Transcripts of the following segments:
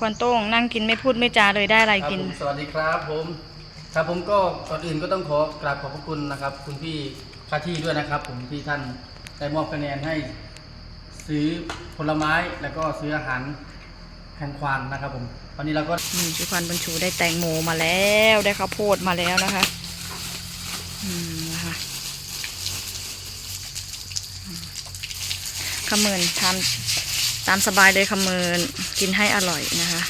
ควันโต้งนั่งกินไม่พูดไม่จาเลยได้อะไรครับกินผมสวัสดีครับผม ครับผมก็ก่อนอื่นก็ต้องขอกราบขอบพระคุณนะครับ คุณพี่คาที่ด้วยนะครับ ผมที่ท่านได้มอบคะแนนให้ ซื้อผลไม้แล้วก็ซื้ออาหารแทนควานนะครับ ผมวันนี้เราก็นี่พี่ควันบรรชูได้แตงโมมาแล้วได้ข้าวโพดมาแล้วนะคะ อืมนะคะอืมขมืนทาน ตามสบายเลยขมืนกินให้อร่อยนะคะ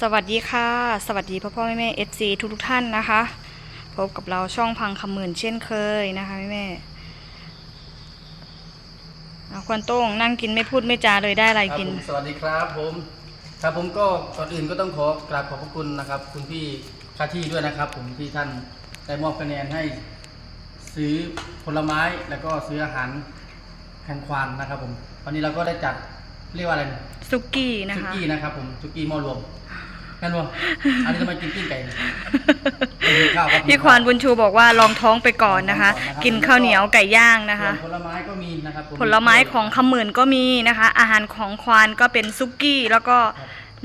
สวัสดีค่ะ สวัสดีพ่อพ่อแม่แม่เอฟซีทุกทุกท่านนะคะ พบกับเราช่องพังคำหมื่นเช่นเคยนะคะแม่แม่เอาควันโต้งนั่งกินไม่พูดไม่จาเลยได้อะไรกิน สวัสดีครับผม ครับผมก็ก่อนอื่นก็ต้องขอกราบขอบพระคุณนะครับ คุณพี่คาที่ด้วยนะครับ ผมที่ท่านได้มอบคะแนนให้ซื้อผลไม้แล้วก็ซื้ออาหารแทนควานนะครับ ผมวันนี้เราก็ได้จัดเรียกว่าอะไรนะซุกี้นะซุคะ กี้นะครับผมซุกี้หม้อรวม แม่นบ่อันนี้ทำไมกินกิ้งไก่เนี่ยไม่มีข้าวรับพี่ควานบุญชูบอกว่าลองท้องไปก่อนนะคะลองท้องก่อนนะครับกินข้าวเหนียวไก่ย่างนะคะส่วนผลไม้ก็มีนะครับผผลไม้ของคำหมื่นก็มีนะคะ อาหารของควานก็เป็นซุกี้แล้วก็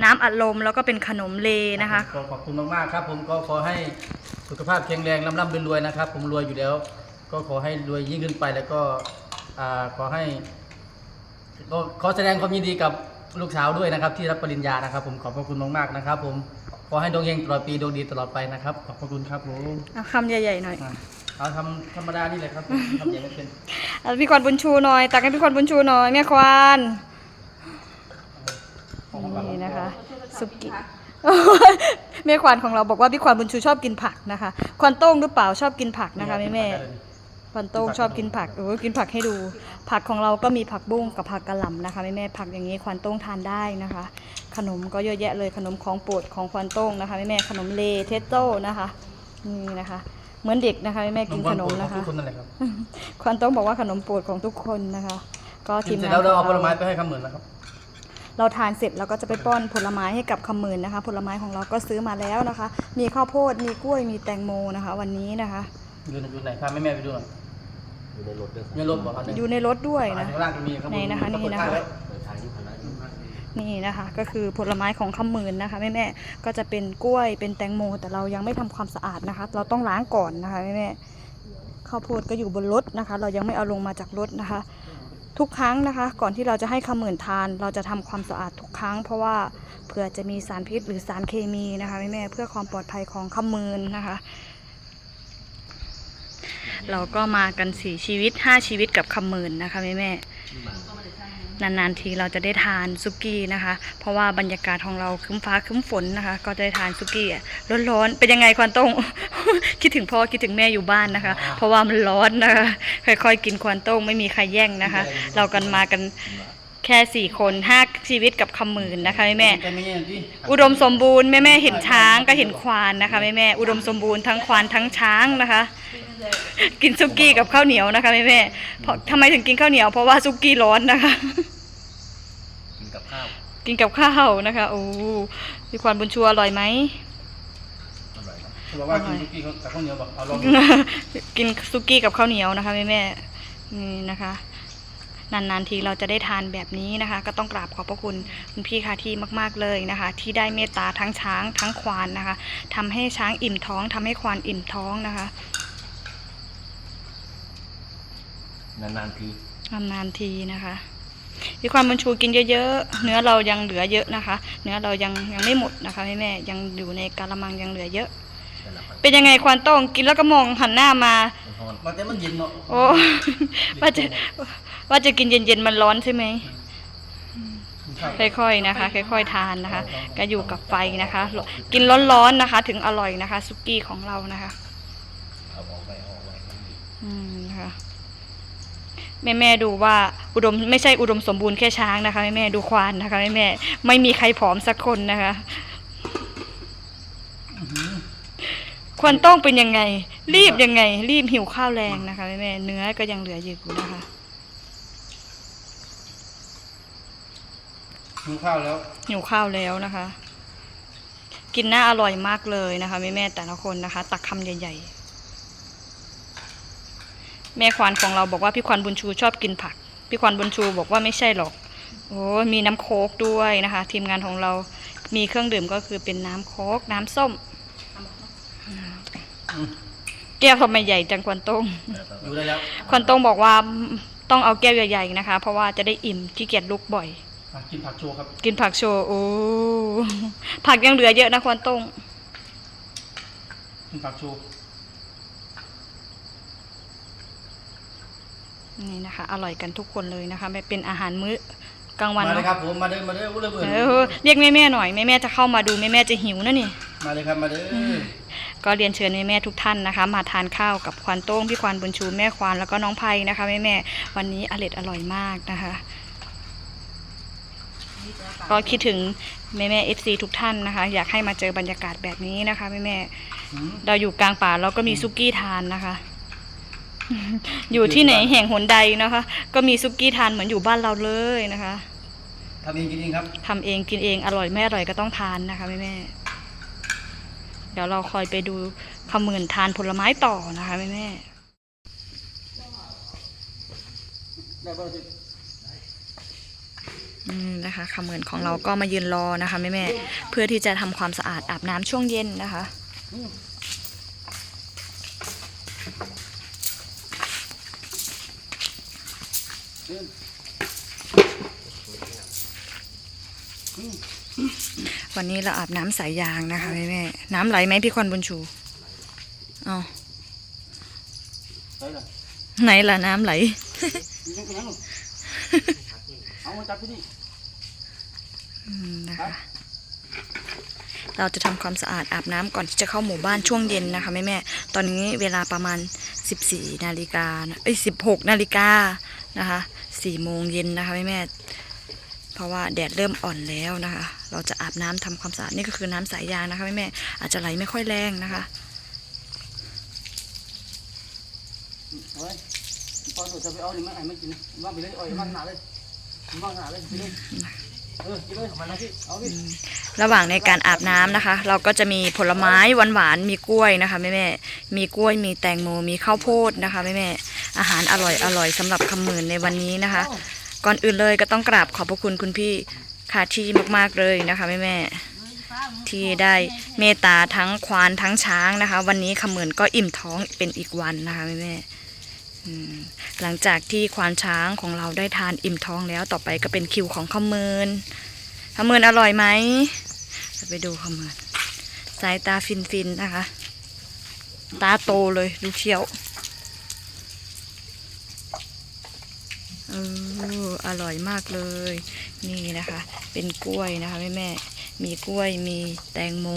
น้ำอัดลมแล้วก็เป็นขนมเลนะคะก็ขอบคุณมากๆครับ ผมก็ขอให้สุขภาพแข็งแรงร่ำร่ำรวยๆนะครับ ผมรวยอยู่แล้ว ก็ขอให้รวยยิ่งขึ้นไปแล้วก็อ่าขอให้ก็ขอแสดงความยินดีกับ ลูกสาวด้วยนะครับ ที่รับปริญญานะครับ ผมขอบพระคุณมากๆนะครับ ผมขอให้ดวงเฮงตลอดปีดวงดีตลอดไปนะครับ ขอบพระคุณครับผมเอาคำใหญ่ๆหน่อยอะเอาทำธรรมดานี่เลยครับผมทำอย่างไม่เป็นเอาพี่ควานบุญชูหน่อยตักให้พี่ควานบุญชูหน่อยแม่ควานของผมก่อนนี่นะคะซุกี้แม่ควานของเราบอกว่าพี่ควานบุญชูชอบกินผักนะคะควานโต้งหรือเปล่าชอบกินผักนะคะแม่แม่ค วานโต้งชอบกินผักโอ้ยกินผักให้ดู ผักของเราก็มีผักบุ้งกับผักกะหล่ำนะคะแม่แม่ผักอย่างนี้ควานโต้งทานได้นะคะ ขนมก็เยอะแยะเลยขนมของโปรดของควานโต้งนะคะแม่แม่ขนมเลเทสโต้นะคะนี่นะคะ เหมือนเด็กนะคะแม่แม่กินขนมนะคะทุกคนนั่นแหละครับควานโต้งบอกว่าขนมโปรดของทุกคนนะคะ ก็กิทีนมเสร็จงานแล้วเราเอาขผองลไม้ไปให้คำหมื่นนะครับเราทานเสร็จเราก็จะไปป้อนผลไม้ให้กับคำหมื่นนะคะ ผลไม้ของเราก็ซื้อมาแล้วนะคะ มีข้าวโพดมีกล้วยมีแตงโมนะคะ วันนี้นะคะอยู่ในอยู่ไหนพาแม่แม่ๆไปดูหน่อย อยู่ในรถด้วยครับในรถบอกอันหนึงอยู่ในรถด้วยนะ ข้างล่างก็มีครับไหนนะคะนี่นะคะ เปิดทางแล้วเปิดทางยุคณะอยู่นี่นะคะ ก็คือผลไม้ของคำหมื่นนะคะแม่แม่ๆก็จะเป็นกล้วยเป็นแตงโม แต่เรายังไม่ทำความสะอาดนะคะ เราต้องล้างก่อนนะคะแม่แม่ๆข้าวโพดก็อยู่บนรถนะคะ เรายังไม่เอาลงมาจากรถนะคะ ทุกครั้งนะคะ ก่อนที่เราจะให้คำหมื่นทาน เราจะทำความสะอาดทุกครั้ง เพราะว่าเผื่อจะมีสารพิษหรือสารเคมีนะคะแม่แม่ๆเพื่อความปลอดภัยของคำหมื่นนะคะ เราก็มากันสี่ชีวิตห้าชีวิตกับคำหมื่นนะคะแม่แม่ๆนานๆทีเราจะได้ทานซุกี้นะคะ เพราะว่าบรรยากาศของเราครึ้มฟ้าครึ้มฝนนะคะ ก็จะได้ทานซุกี้อะร้อนๆเป็นยังไงควันต้งคิดถึงพ่อคิดถึงแม่อยู่บ้านนะคะ เพราะว่ามันร้อนนะคะค่อยๆกินควันต้งไม่มีใครแย่งนะคะ เรากันมากันแค่สี่คนห้าชีวิตกับคำหมื่นนะคะแม่แม่ๆแต่ไม่เงี้ยดิอุดมสมบูรณ์แม่แม่ๆเห็นช้างก็เห็นควานนะคะแม่แม่ๆอุดมสมบูรณ์ทั้งควานทั้งช้างนะคะ กินซุกี้กับข้าวเหนียวนะคะแม่แม่ๆเพราะทำไมถึงกินข้าวเหนียว เพราะว่าซุกี้ร้อนนะคะ กินกับข้าว กินกับข้าวนะคะโอ้พี่ควานบุญชัวอร่อยไหมอร่อยครับเขาบอกว่ากินคุกกี้เขากับข้าวเหนียวบอกเอาลองดูกินซุกี้กับข้าวเหนียวนะคะแม่แม่ๆนี่นะคะนานๆทีเราจะได้ทานแบบนี้นะคะ ก็ต้องกราบขอบพระคุณคุณพี่คาที่มากๆเลยนะคะ ที่ได้เมตตาทั้งช้างทั้งควานนะคะทำให้ช้างอิ่มท้องทำให้ควานอิ่มท้องนะคะ นานๆทีนานๆทีนะคะพี่ความบุญชูกินเยอะๆ เนื้อเรายังเหลือเยอะนะคะ เนื้อเรายังยังไม่หมดนะคะแม่แม่ๆยังอยู่ในกาละมังยังเหลือเยอะแต่ละคนเป็นยังไงควานโต้งกินแล้วก็มองหันหน้ามามันร้อนมันแต่มันเย็นเนาะโอ้ว่าจะว่าจะกินเย็นๆมันร้อนใช่ไหมกินข้าวค่อยๆนะคะ ค่อยๆทานนะคะ ก็อยู่กับไฟนะคะ กินร้อนๆนะคะ ถึงอร่อยนะคะซุกี้ของเรานะคะเอาออกไปเอาออกไปไม่มีอืมนะคะ แม่แม่ๆดูว่าอุดมไม่ใช่อุดมสมบูรณ์แค่ช้างนะคะแม่แม่ๆดูควานนะคะแม่แม่ๆไม่มีใครผอมสักคนนะคะควรต้องเป็นยังไง รีบยังไง รีบหิวข้าวแรงนะคะแม่แม่ๆเนื้อก็ยังเหลืออยู่นะคะกินข้าวแล้วหิวข้าวแล้วนะคะ กินน่าอร่อยมากเลยนะคะแม่แม่ๆแต่ละคนนะคะ ตักคำใหญ่ ๆ แม่ควานของเราบอกว่าพี่ควานบุญชูชอบกินผัก พี่ควานบุญชูบอกว่าไม่ใช่หรอก โอ้มีน้ำโค้กด้วยนะคะ ทีมงานของเรามีเครื่องดื่มก็คือเป็นน้ำโค้กน้ำส้มแก้วทำไมใหญ่จังควันต้งอยู่ได้แล้วควันต้งบอกว่าต้องเอาแก้วใหญ่ๆนะคะ เพราะว่าจะได้อิ่มขี้เกียจลุกบ่อยอะกินผักโชว์ครับ กินผักโชว์โอ้ผักยังเหลือเยอะนะควันต้งกินผักโชว์ นี่นะคะ อร่อยกันทุกคนเลยนะคะไม่เป็นอาหารมื้อกลางวันมาเลยเนาะครับผมมาเด้อมาเด้ออุ้ยเลยเบื่อเออเรียกแม่ๆหน่อยแม่ๆจะเข้ามาดูแม่ๆจะหิวนะนี่มาเลยครับมาเด้อก็เรียนเชิญแม่แม่ๆทุกท่านนะคะ มาทานข้าวกับควานโต้งพี่ควานบุญชูแม่ควานแล้วก็น้องไพนะคะแม่แม่ๆวันนี้อร่อยอร่อยมากนะคะก็คิดถึงแม่แม่เอฟซีทุกท่านนะคะ อยากให้มาเจอบรรยากาศแบบนี้นะคะแม่แม่ๆหืมเราอยู่กลางป่าเราก็มีซุกี้ทานนะคะ อยู่ที่ไหนแห่งหนใดนะคะ ก็มีซุกี้ทานเหมือนอยู่บ้านเราเลยนะคะทำเองกินเองครับทำเองกินเองอร่อยไม่อร่อยก็ต้องทานนะคะแม่แม่ๆเดี๋ยวเราคอยไปดูขมื่นทานผลไม้ต่อนะคะแม่แม่ได้ป่ะสิๆอืมนะคะขมื่นของเราก็มายืนรอนะคะแม่แม่ๆเพื่อที่จะทำความสะอาดอาบน้ำช่วงเย็นนะคะ วันนี้เราอาบน้ำสายยางนะคะแม่แม่ๆน้ำไหลไหมพี่ควันบุญชูอ๋อได้ละไหนล่ะน้ำไหลมียังยังเอามาจับที่นี่อืมนะคะเราจะทำความสะอาดอาบน้ำก่อนที่จะเข้าหมู่บ้านช่วงเย็นนะคะแม่แม่ๆตอนนี้เวลาประมาณ 14นาฬิกานะเอ้ย16นาฬิกานะคะี่โมงเย็นนะคะแม่แม่เพราะว่าแดดเริ่มอ่อนแล้วนะคะ เราจะอาบน้ำทำความสะอาดนี่ก็คือน้ำสายยางนะคะแม่แม่อาจจะไหลไม่ค่อยแรงนะคะเอาไว้ตอนตัวจะไปเอานี่มันไอ้ไม่กินว่างไปเลยอ่อยว่างหนาเลยว่างหนาเลยไปเลย เออกินเลยเอามันนะพี่เอาพี่ระหว่างในการอาบน้ำนะคะ เราก็จะมีผลไม้หวานๆมีกล้วยนะคะแม่แม่ๆมีกล้วยมีแตงโมมีข้าวโพดนะคะแม่แม่ๆอาหารอร่อยอร่อยๆสำหรับคำหมื่นในวันนี้นะคะ ก่อนอื่นเลยก็ต้องกราบขอบพระคุณคุณพี่ค่ะที่มากๆเลยนะคะแม่แม่ๆที่ได้เมตตาทั้งควานทั้งช้างนะคะ วันนี้คำเหมือนก็อิ่มท้องเป็นอีกวันนะคะแม่แม่ๆอืม หลังจากที่ควานช้างของเราได้ทานอิ่มท้องแล้วต่อไปก็เป็นคิวของคำเมินคำเมินอร่อยไหมไปดูคำเมินสายตาฟินฟินๆนะคะ ตาโตเลยดูเชียวเอออร่อยมากเลย นี่นะคะ เป็นกล้วยนะคะแม่แม่มีกล้วยมีแตงโม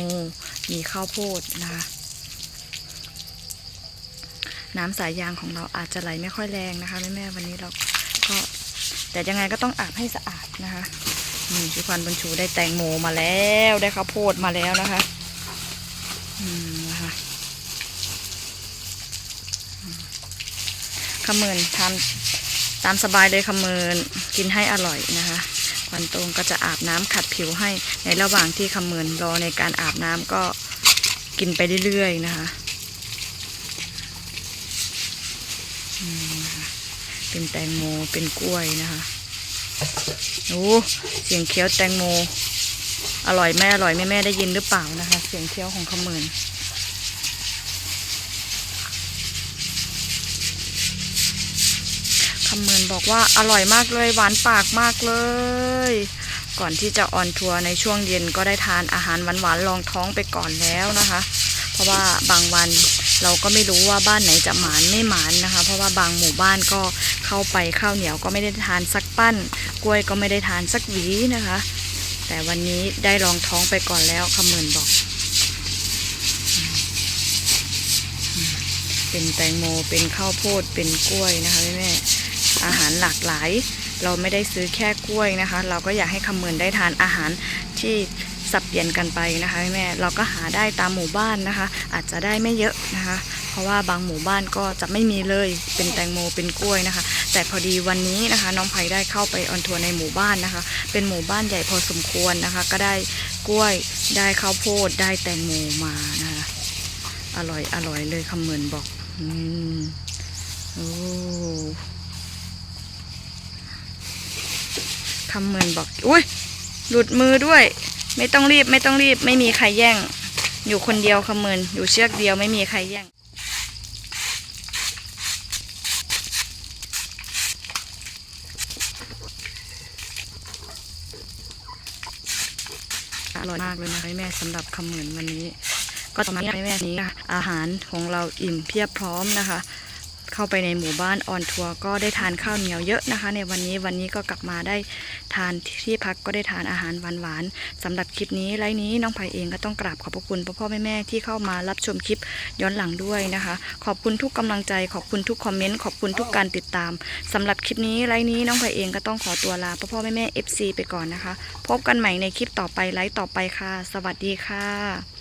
มีข้าวโพดนะคะ น้ำสายยางของเราอาจจะไหลไม่ค่อยแรงนะคะแม่แม่ๆวันนี้เราก็แต่ยังไงก็ต้องอาบให้สะอาดนะคะนี่พี่ควันบรรชูได้แตงโมมาแล้วได้ข้าวโพดมาแล้วนะคะอืมนะคะอืมขมืนทำตามสบายเลยค่ะเมินกินให้อร่อยนะคะควันตรงก็จะอาบน้ำขัดผิวให้ในระหว่างที่ขมืนรอในการอาบน้ำก็กินไปเรื่อยๆนะคะอืมนะคะ เป็นแตงโมเป็นกล้วยนะคะโอ้เสียงเคี้ยวแตงโม อร่อยแม่อร่อยแม่แม่ได้ยินหรือเปล่านะคะ เสียงเคี้ยวของขมืนคำเมินบอกว่าอร่อยมากเลยหวานปากมากเลย ก่อนที่จะออนทัวร์ในช่วงเย็นก็ได้ทานอาหารหวานๆรองท้องไปก่อนแล้วนะคะ เพราะว่าบางวัน เราก็ไม่รู้ว่าบ้านไหนจะหมานไม่หมานนะคะ เพราะว่าบางหมู่บ้านก็เข้าไปข้าวเหนียวก็ไม่ได้ทานสักปั้น กล้วยก็ไม่ได้ทานสักหวีนะคะ แต่วันนี้ได้รองท้องไปก่อนแล้วคำเมินบอก เป็นแตงโมเป็นข้าวโพดเป็นกล้วยนะคะแม่อาหารหลากหลาย เราไม่ได้ซื้อแค่กล้วยนะคะ เราก็อยากให้คำเมินได้ทานอาหารที่ สับเปลี่ยนกันไปนะคะแม่เราก็หาได้ตามหมู่บ้านนะคะ อาจจะได้ไม่เยอะนะคะ เพราะว่าบางหมู่บ้านก็จะไม่มีเลยเป็นแตงโมเป็นกล้วยนะคะ แต่พอดีวันนี้นะคะ น้องไผ่ได้เข้าไปออนทัวร์ในหมู่บ้านนะคะ เป็นหมู่บ้านใหญ่พอสมควรนะคะ ก็ได้กล้วยได้ข้าวโพดได้แตงโมมานะคะอร่อยอร่อยเลยคำเหมือนบอกอืมโอ้คำเหมือนบอก อุ้ยหลุดมือด้วย ไม่ต้องรีบไม่ต้องรีบ ไม่มีใครแย่ง อยู่คนเดียวคำเมืนอยู่เชือกเดียวไม่มีใครแย่งอร่อยมากเลยนะคะแม่สำหรับคำเหมือนวันนี้ ก็ประมาณนี้แม่นี้ค่ะอาหารของเราอิ่มเพียบพร้อมนะคะ เข้าไปในหมู่บ้านออนทัวร์ก็ได้ทานข้าวเหนียวเยอะนะคะ ในวันนี้วันนี้ก็กลับมาได้ทานที่พักก็ได้ทานอาหารหวานๆสำหรับคลิปนี้ไลฟ์นี้น้องไผ่เองก็ต้องกราบขอบพระคุณพ่อพ่อแม่แม่ที่เข้ามารับชมคลิปย้อนหลังด้วยนะคะ ขอบคุณทุกกำลังใจ ขอบคุณทุกคอมเมนต์ขอบคุณทุกการติดตามสำหรับคลิปนี้ไลฟ์นี้น้องไผ่เองก็ต้องขอตัวลาพ่อพ่อแม่แม่ FC ไปก่อนนะคะ พบกันใหม่ในคลิปต่อไปไลฟ์ต่อไปค่ะ สวัสดีค่ะ